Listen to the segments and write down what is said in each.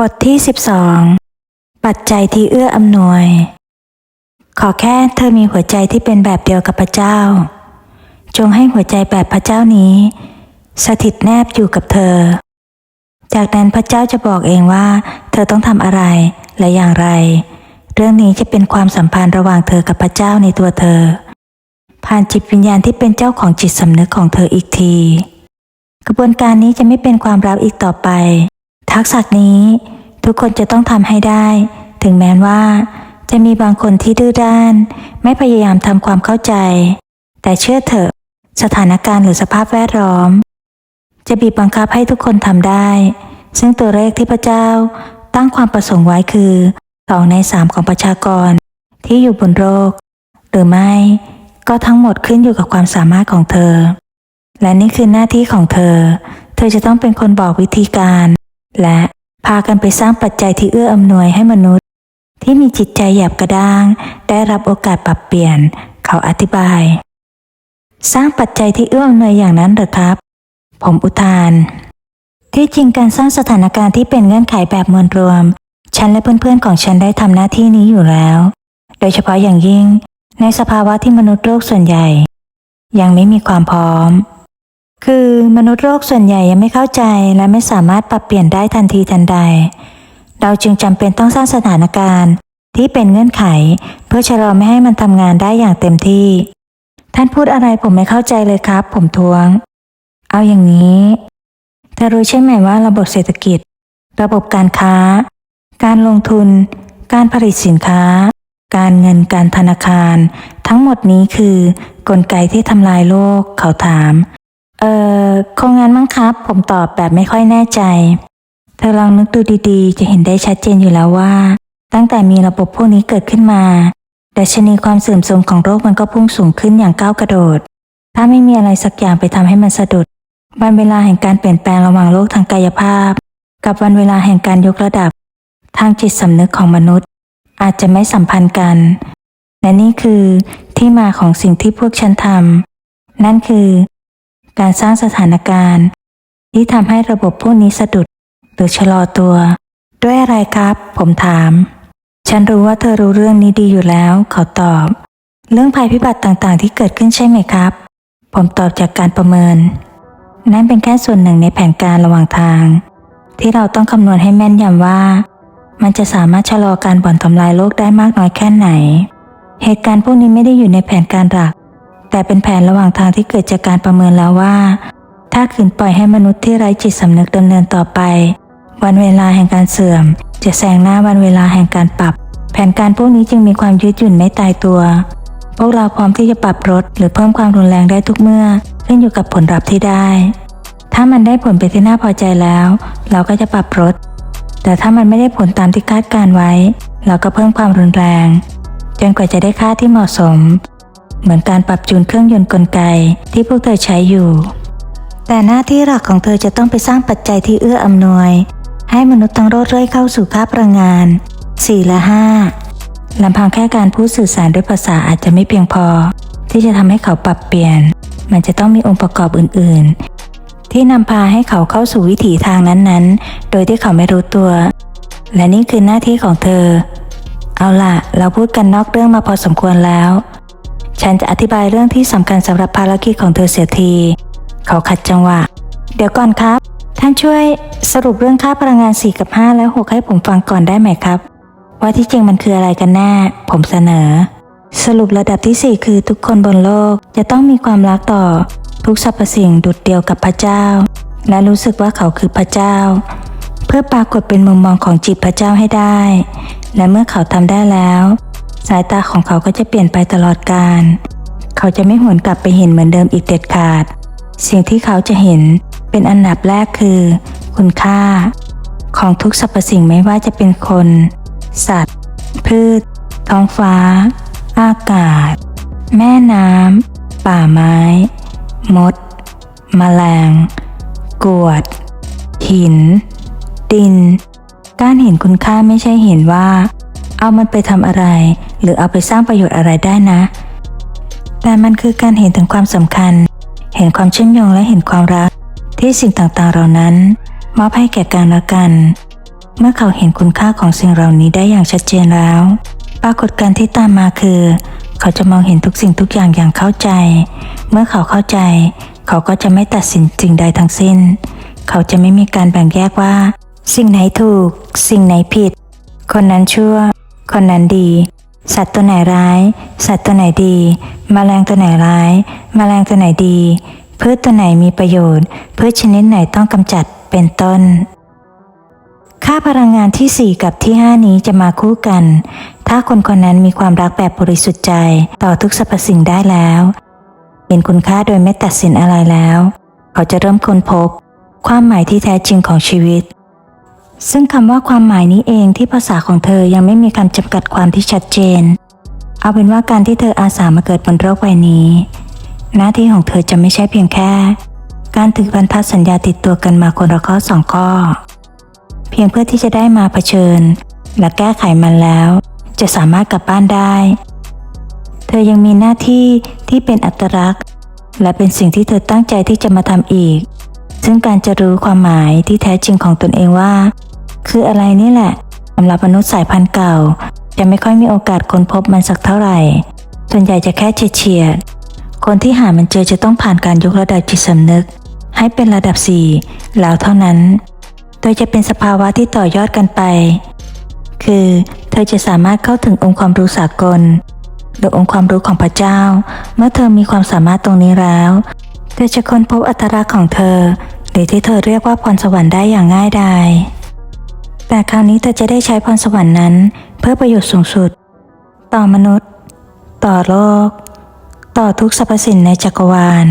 บทที่ 12 ปัจจัยที่เอื้ออำนวย ขอแค่เธอมีหัวใจที่เป็นแบบเดียวกับพระเจ้า จงให้หัวใจแบบพระเจ้านี้ สถิตแนบอยู่กับเธอ จากนั้นพระเจ้าจะบอกเองว่า เธอต้องทำอะไรและอย่างไร เรื่องนี้จะเป็นความสัมพันธ์ระหว่างเธอกับพระเจ้าในตัวเธอ ผ่านจิตวิญญาณที่เป็นเจ้าของจิตสำนึกของเธออีกที กระบวนการนี้จะไม่เป็นความลับอีกต่อไป ทักษะนี้ทุกคนจะต้องทำให้ได้ ถึงแม้ว่า จะมีบางคนที่ดื้อด้าน ไม่พยายามทำความเข้าใจ แต่เชื่อเถอะ สถานการณ์หรือสภาพแวดล้อม จะบีบบังคับให้ทุกคนทำได้ ซึ่งตัวเลขที่พระเจ้าตั้งความประสงค์ไว้คือสองในสามของประชากรที่อยู่บนโลกหรือไม่ก็ทั้งหมดขึ้นอยู่กับความสามารถของเธอ และนี่คือหน้าที่ของเธอ เธอจะต้องเป็นคนบอกวิธีการ และพากันไปสร้างปัจจัยที่เอื้ออำนวยให้มนุษย์ ที่มีจิตใจหยาบกระด้าง ได้รับโอกาสปรับเปลี่ยน เขาอธิบาย สร้างปัจจัยที่เอื้ออำนวยอย่างนั้นหรือครับ ผมอุทาน ที่จริงการสร้างสถานการณ์ที่เป็นเงื่อนไขแบบมวลรวม ฉันและเพื่อนๆของฉันได้ทำหน้าที่นี้อยู่แล้ว โดยเฉพาะอย่างยิ่ง ในสภาวะที่มนุษย์โลกส่วนใหญ่ ยังไม่มีความพร้อม คือมนุษย์โลกส่วนใหญ่ยังไม่เข้าใจและไม่สามารถปรับเปลี่ยนได้ทันทีทันใด เราจึงจำเป็นต้องสร้างสถานการณ์ ที่เป็นเงื่อนไข เพื่อชะลอไม่ให้มันทำงานได้อย่างเต็มที่ ท่านพูดอะไรผมไม่เข้าใจเลยครับ ผมท้วง เอาอย่างนี้เธอรู้ใช่ไหมว่าระบบเศรษฐกิจ ระบบการค้า การลงทุน การผลิตสินค้า การเงินการธนาคาร ทั้งหมดนี้คือกลไกที่ทำลายโลกเขาถาม เอ่อคงงั้นมั้งครับ ผมตอบแบบไม่ค่อยแน่ใจ เธอลองนึกดูดีๆ จะเห็นได้ชัดเจนอยู่แล้วว่า ตั้งแต่มีระบบพวกนี้เกิดขึ้นมาดัชนีความเสื่อมโทรมของโรคมันก็พุ่งสูงขึ้นอย่างก้าวกระโดด ถ้าไม่มีอะไรสักอย่างไปทำให้มันสะดุด วันเวลาแห่งการเปลี่ยนแปลงระหว่างโลกทางกายภาพ กับวันเวลาแห่งการยกระดับ ทางจิตสำนึกของมนุษย์ อาจจะไม่สัมพันธ์กัน และนี่คือที่มาของสิ่งที่พวกฉันทำนั่นคือ การสร้างสถานการณ์ ที่ทำให้ระบบพวกนี้สะดุด หรือชะลอตัว ด้วยอะไรครับ ผมถาม ฉันรู้ว่าเธอรู้เรื่องนี้ดีอยู่แล้ว เขาตอบ เรื่องภัยพิบัติต่างๆ ที่เกิดขึ้นใช่ไหมครับ ผมตอบจากการประเมิน นั่นเป็นแค่ส่วนหนึ่งในแผนการระหว่างทาง ที่เราต้องคำนวณให้แม่นยำว่า มันจะสามารถชะลอการบ่อนทำลายโลกได้มากน้อยแค่ไหน เหตุการณ์พวกนี้ไม่ได้อยู่ในแผนการหลัก แต่เป็นแผนระหว่างทางที่เกิดจากการประเมินแล้วว่า ถ้าขืนปล่อยให้มนุษย์ที่ไร้จิตสำนึกดำเนินต่อไป วันเวลาแห่งการเสื่อม จะแซงหน้าวันเวลาแห่งการปรับ แผนการพวกนี้จึงมีความยืดหยุ่นไม่ตายตัว พวกเราพร้อมที่จะปรับลดหรือเพิ่มความรุนแรงได้ทุกเมื่อขึ้นอยู่กับผลลัพธ์ที่ได้ ถ้ามันได้ผลไปนที่น่าพอใจแล้ว เราก็จะปรับลดแต่ถ้ามันไม่ได้ผลตามที่คาดการไว้ เราก็เพิ่มความรุนแรง จนกว่าจะได้ค่าที่เหมาะสม เหมือนการปรับจูนเครื่องยนต์กลไกที่พวกเธอใช้อยู่ แต่หน้าที่หลักของเธอจะต้องไปสร้างปัจจัยที่เอื้ออำนวย ให้มนุษย์ทั้งโลกเรื่อยเข้าสู่ค่าพลังงาน 4 และ 5ลำพังแค่การพูดสื่อสารด้วยภาษาอาจจะไม่เพียงพอ ที่จะทำให้เขาปรับเปลี่ยน มันจะต้องมีองค์ประกอบอื่น ๆ ที่นำพาให้เขาเข้าสู่วิถีทางนั้นๆ โดยที่เขาไม่รู้ตัว และนี่คือหน้าที่ของเธอ เอาล่ะ เราพูดกันนอกเรื่องมาพอสมควรแล้ว ฉันจะอธิบายเรื่องที่สำคัญสำหรับภารกิจของเธอเสียที เขาขัดจังหวะ เดี๋ยวก่อนครับ ท่านช่วยสรุปเรื่องค่าพลังงาน 4 กับ 5 และ 6 ให้ผมฟังก่อนได้ไหมครับ ว่าที่จริงมันคืออะไรกันแน่ ผมเสนอ สรุประดับที่ 4 คือทุกคนบนโลกจะต้องมีความรักต่อ ทุกสรรพสิ่งดุดเดียวกับพระเจ้า และรู้สึกว่าเขาคือพระเจ้า เพื่อปรากฏเป็นมุมมองของจิตพระเจ้าให้ได้ และเมื่อเขาทำได้แล้ว สายตาของเขาก็จะเปลี่ยนไปตลอดกาลเขาจะไม่หวนกลับไปเห็นเหมือนเดิมอีกเด็ดขาด สิ่งที่เขาจะเห็นเป็นอันดับแรกคือ คุณค่า ของทุกสรรพสิ่งไม่ว่าจะเป็นคน สัตว์ พืช ท้องฟ้า อากาศ แม่น้ำ ป่าไม้ มด แมลง กวด หิน ดิน การเห็นคุณค่าไม่ใช่เห็นว่า เอามันไปทำอะไร หรือเอาไปสร้างประโยชน์อะไรได้นะ แต่มันคือการเห็นถึงความสำคัญ เห็นความเชื่อมโยงและเห็นความรัก ที่สิ่งต่างๆเหล่านั้น มอบให้แก่กันและกัน เมื่อเขาเห็นคุณค่าของสิ่งเหล่านี้ได้อย่างชัดเจนแล้ว ปรากฏการณ์ที่ตามมาคือ เขาจะมองเห็นทุกสิ่งทุกอย่างอย่างเข้าใจ เมื่อเขาเข้าใจ เขาก็จะไม่ตัดสินสิ่งใดทั้งสิ้น เขาจะไม่มีการแบ่งแยกว่า สิ่งไหนถูก สิ่งไหนผิด คนนั้นชั่ว คนนั้นดี สัตว์ตัวไหนร้าย สัตว์ตัวไหนดีแมลงตัวไหนร้ายแมลงตัวไหนดี พืชตัวไหนมีประโยชน์ พืชชนิดไหนต้องกำจัดเป็นต้น ค่าพลังงานที่ 4 กับที่ 5 นี้จะมาคู่กัน ถ้าคนคนนั้นมีความรักแบบบริสุทธิ์ใจต่อทุกสรรพสิ่งได้แล้ว เห็นคุณค่าโดยไม่ตัดสินอะไรแล้ว เขาจะเริ่มค้นพบ ความหมายที่แท้จริงของชีวิต ซึ่งคำว่าความหมายนี้เองที่ภาษาของเธอยังไม่มีคำจำกัดความที่ชัดเจน เอาเป็นว่าการที่เธออาสามาเกิดบนโลกใบนี้ หน้าที่ของเธอจะไม่ใช่เพียงแค่ การถือพันธสัญญาติดตัวกันมาคนละข้อสองข้อ เพียงเพื่อที่จะได้มาเผชิญ และแก้ไขมันแล้ว จะสามารถกลับบ้านได้ เธอยังมีหน้าที่ที่เป็นอัตลักษณ์ และเป็นสิ่งที่เธอตั้งใจที่จะมาทำอีก ซึ่งการจะรู้ความหมายที่แท้จริงของตนเองว่า คืออะไรนี่แหละสำหรับมนุษย์สายพันธุ์เก่า จะไม่ค่อยมีโอกาสค้นพบมันสักเท่าไหร่ ส่วนใหญ่จะแค่เฉียดคนที่หามันเจอจะต้องผ่านการยกระดับจิตสำนึก ให้เป็นระดับสี่แล้วเท่านั้น โดยจะเป็นสภาวะที่ต่อยอดกันไป คือเธอจะสามารถเข้าถึงองค์ความรู้สากล หรือองค์ความรู้ของพระเจ้า เมื่อเธอมีความสามารถตรงนี้แล้วเธอจะค้นพบอัตลักษณ์ของเธอ หรือที่เธอเรียกว่าพรสวรรค์ได้อย่างง่ายดาย แต่คราวนี้เธอจะได้ใช้พรสวรรค์นั้น เพื่อประโยชน์สูงสุด ต่อมนุษย์ ต่อโลก ต่อทุกสรรพสิ่งในจักรวาล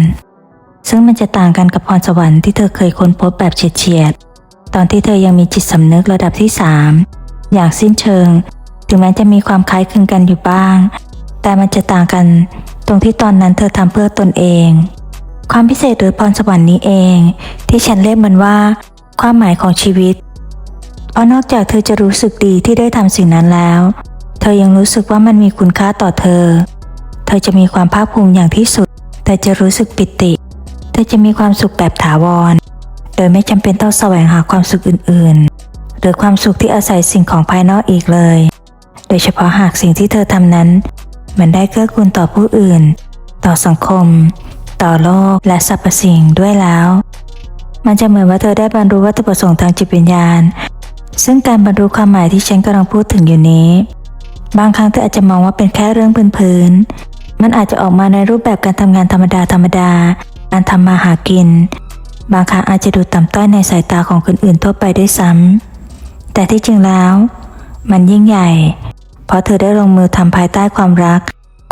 ซึ่งมันจะต่างกันกับพรสวรรค์ที่เธอเคยค้นพบแบบเฉียดๆตอนที่เธอยังมีจิตสำนึกระดับที่สามอย่างสิ้นเชิง ถึงแม้จะมีความคล้ายคลึงกันอยู่บ้าง แต่มันจะต่างกันตรงที่ตอนนั้นเธอทำเพื่อตนเอง ความพิเศษหรือพรสวรรค์นี้เอง ที่ฉันเรียกมันว่า ความหมายของชีวิต เพราะนอกจากเธอจะรู้สึกดีที่ได้ทำสิ่งนั้นแล้ว เธอยังรู้สึกว่ามันมีคุณค่าต่อเธอ เธอจะมีความภาคภูมิอย่างที่สุด แต่จะรู้สึกปิติ เธอจะมีความสุขแบบถาวร โดยไม่จำเป็นต้องแสวงหาความสุขอื่นๆ หรือความสุขที่อาศัยสิ่งของภายนอกอีกเลย โดยเฉพาะหากสิ่งที่เธอทำนั้น มันได้เกื้อกูลต่อผู้อื่น ต่อสังคม ต่อโลกและสรรพสิ่งด้วยแล้ว มันจะเหมือนว่าเธอได้บรรลุวัตถุประสงค์ทางจิตวิญญาณ ซึ่งการบรรลุความหมายที่ฉันกำลังพูดถึงอยู่นี้ บางครั้งเธออาจจะมองว่าเป็นแค่เรื่องพื้นๆมันอาจจะออกมาในรูปแบบการทำงานธรรมดาธรรมดา การทำมาหากิน บางครั้งอาจจะดูต่ำต้อยในสายตาของคนอื่นทั่วไปด้วยซ้ำแต่ที่จริงแล้ว มันยิ่งใหญ่ เพราะเธอได้ลงมือทำภายใต้ความรัก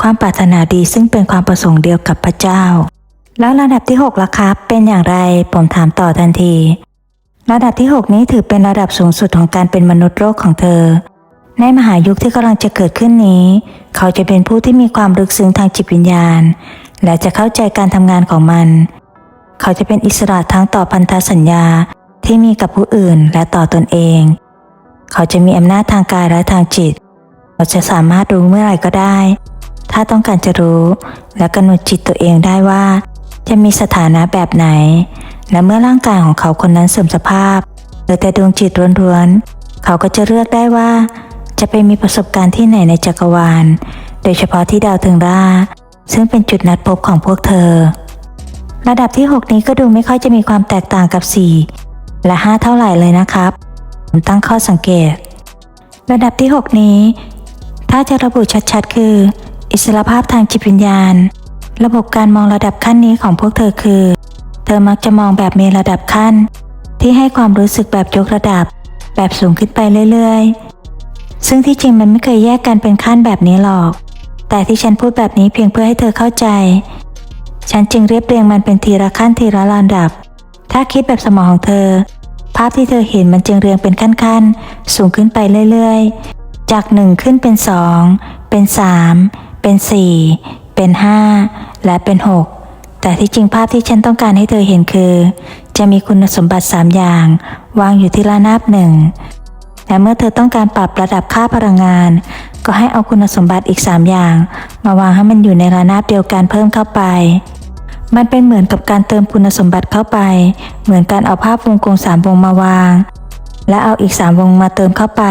ความปรารถนาดีซึ่งเป็นความประสงค์เดียวกับพระเจ้า แล้วระดับที่6ล่ะครับเป็นอย่างไรผมถามต่อทันที ระดับที่ 6 นี้ถือเป็นระดับสูงสุดของการเป็นมนุษย์โลกของเธอ ในมหายุคที่กำลังจะเกิดขึ้นนี้ เขาจะเป็นผู้ที่มีความลึกซึ้งทางจิตวิญญาณ และจะเข้าใจการทำงานของมัน เขาจะเป็นอิสระทั้งต่อพันธสัญญาที่มีกับผู้อื่นและต่อตนเอง เขาจะมีอำนาจทางกายและทางจิต เขาจะสามารถรู้เมื่อไหร่ก็ได้ ถ้าต้องการจะรู้และกำหนดจิตตัวเองได้ว่า จะมีสถานะแบบไหน และเมื่อร่างกายของเขาคนนั้นเสื่อมสภาพเหลือแต่ดวงจิตล้วนๆ เขาก็จะเลือกได้ว่า จะไปมีประสบการณ์ที่ไหนในจักรวาล โดยเฉพาะที่ดาวถึงราซึ่งเป็นจุดนัดพบของพวกเธอ ระดับที่ 6 นี้ก็ดูไม่ค่อยจะมีความแตกต่างกับ 4 และ 5 เท่าไหร่เลยนะครับผมตั้งข้อสังเกต ระดับที่ 6 นี้ ถ้าจะระบุชัดๆ คือ อิสรภาพทางจิตวิญญาณ ระบบการมองระดับขั้นนี้ของพวกเธอคือ ธอมักจะมองแบบมีระดับขั้น ที่ให้ความรู้สึกแบบยกระดับ แบบสูงขึ้นไปเรื่อยๆ ซึ่งที่จริงมันไม่เคยแยกกันเป็นขั้นแบบนี้หรอก แต่ที่ฉันพูดแบบนี้เพียงเพื่อให้เธอเข้าใจ ฉันจึงเรียบเรียงมันเป็นทีละขั้นทีละลำดับ ถ้าคิดแบบสมองของเธอ ภาพที่เธอเห็นมันจึงเรียงเป็นขั้นๆ สูงขึ้นไปเรื่อยๆ จากหนึ่งขึ้นเป็นสองเป็นสามเป็นสี่เป็นห้าและเป็นหก แต่ที่จริงภาพที่ฉันต้องการให้เธอเห็นคือ จะมีคุณสมบัติสามอย่าง วางอยู่ที่ระนาบหนึ่งและเมื่อเธอต้องการปรับระดับค่าพลังงาน ก็ให้เอาคุณสมบัติอีก 3 อย่าง มาวางให้มันอยู่ในระนาบเดียวกันเพิ่มเข้าไป มันเป็นเหมือนกับการเติมคุณสมบัติเข้าไป เหมือนการเอาภาพวงกลมสามวงมาวาง และเอาอีกสามวงมาเติมเข้าไป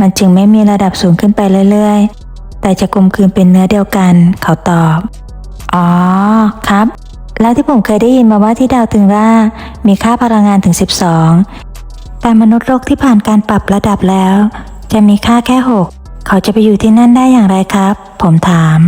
มันจึงไม่มีระดับสูงขึ้นไปเรื่อยๆ แต่จะกลมกลืนเป็นเนื้อเดียวกัน เขาตอบ อ๋อครับ แล้วที่ผมเคยได้ยินมาว่าที่ดาวตึงร่ามีค่าพลังงานถึง 12 แต่มนุษย์โลกที่ผ่านการปรับระดับแล้ว จะมีค่าแค่ 6 เขาจะไปอยู่ที่นั่นได้อย่างไรครับ ผมถาม